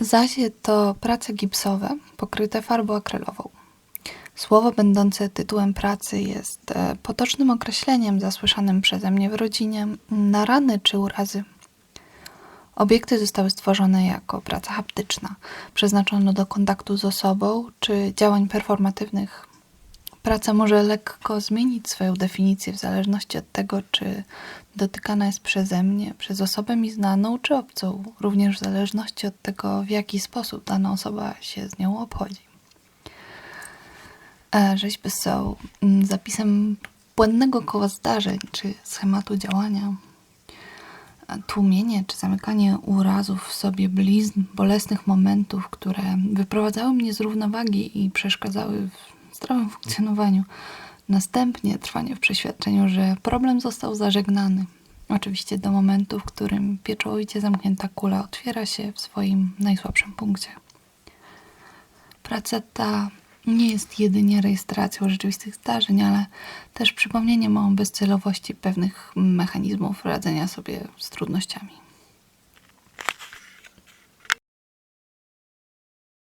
Zazie to prace gipsowe pokryte farbą akrylową. Słowo będące tytułem pracy jest e, potocznym określeniem zasłyszanym przeze mnie w rodzinie na rany czy urazy. Obiekty zostały stworzone jako praca haptyczna, przeznaczona do kontaktu z osobą czy działań performatywnych. Praca może lekko zmienić swoją definicję w zależności od tego, czy dotykana jest przeze mnie, przez osobę mi znaną czy obcą, również w zależności od tego, w jaki sposób dana osoba się z nią obchodzi. E, Rzeźby są mm, zapisem błędnego koła zdarzeń czy schematu działania. E, Tłumienie czy zamykanie urazów w sobie blizn, bolesnych momentów, które wyprowadzały mnie z równowagi i przeszkadzały w zdrowym funkcjonowaniu. Następnie trwanie w przeświadczeniu, że problem został zażegnany. Oczywiście do momentu, w którym pieczołowicie zamknięta kula otwiera się w swoim najsłabszym punkcie. Praca ta nie jest jedynie rejestracją rzeczywistych zdarzeń, ale też przypomnieniem o bezcelowości pewnych mechanizmów radzenia sobie z trudnościami.